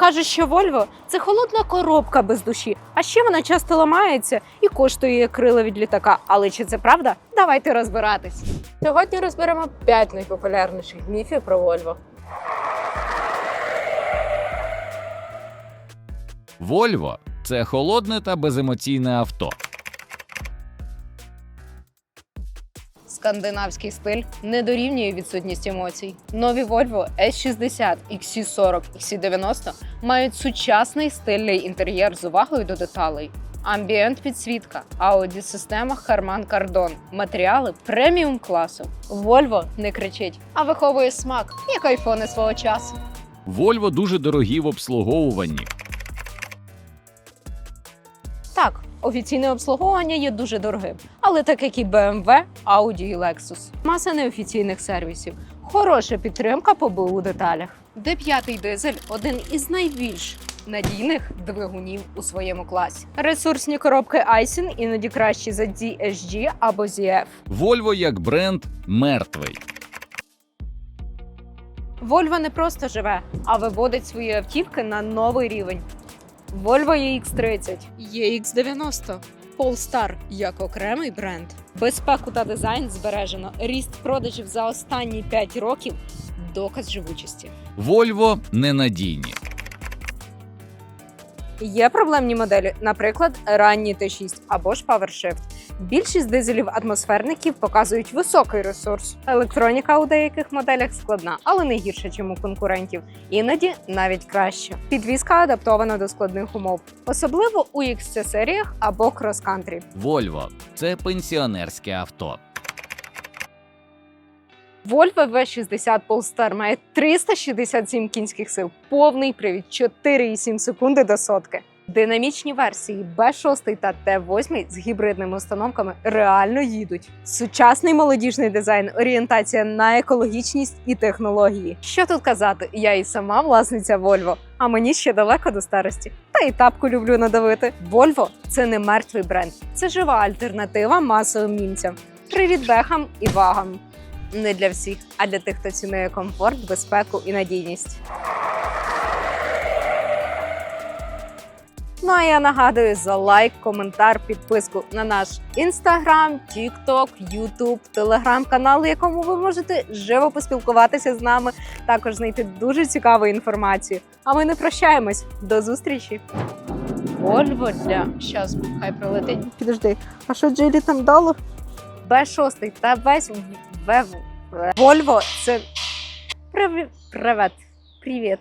Кажуть, що Volvo – це холодна коробка без душі, а ще вона часто ламається і коштує крила від літака. Але чи це правда? Давайте розбиратись. Сьогодні розберемо 5 найпопулярніших міфів про Volvo. Volvo – це холодне та беземоційне авто. Скандинавський стиль не дорівнює відсутність емоцій. Нові Volvo S60, XC40, XC90 мають сучасний стильний інтер'єр з увагою до деталей. Амбієнт підсвітка, ауді система Harman Kardon, матеріали преміум класу. Volvo не кричить, а виховує смак, як айфони свого часу. Volvo дуже дорогі в обслуговуванні. Так, офіційне обслуговування є дуже дорогим, але так як і BMW, Audi і Lexus. Маса неофіційних сервісів, хороша підтримка по БУ деталях. Д5 дизель один із найбільш надійних двигунів у своєму класі. Ресурсні коробки Aisin іноді кращі за DSG або ZF. Volvo як бренд мертвий. Volvo не просто живе, а виводить свої автівки на новий рівень. Volvo EX30, EX90, Polestar як окремий бренд. Безпеку та дизайн збережено. Ріст продажів за останні 5 років доказ живучості. Volvo ненадійні. Є проблемні моделі, наприклад, ранні Т6 або ж PowerShift. Більшість дизелів атмосферників показують високий ресурс. Електроніка у деяких моделях складна, але не гірше, ніж у конкурентів. Іноді навіть краще. Підвізка адаптована до складних умов, особливо у XC серіях або крос-кантрі. Volvo – це пенсіонерське авто. Volvo V60 Polestar має 367 кінських сил, повний привід 4,7 секунди до сотки. Динамічні версії B6 та T8 з гібридними установками реально їдуть. Сучасний молодіжний дизайн, орієнтація на екологічність і технології. Що тут казати? Я і сама власниця Volvo, а мені ще далеко до старості. Та і тапку люблю надавити. Volvo – це не мертвий бренд, це жива альтернатива масовим німцям. Привіт бехам і вагам не для всіх, а для тих, хто цінує комфорт, безпеку і надійність. Ну а я нагадую за лайк, коментар, підписку на наш інстаграм, тікток, ютуб, телеграм-канал, якому ви можете живо поспілкуватися з нами, також знайти дуже цікаву інформацію. А ми не прощаємось. До зустрічі! Вольво для щас, хай прилетить. Підожди, а що Джилі там дало? Б6 та весь. Вольво це Привіт. Привіт. Привіт.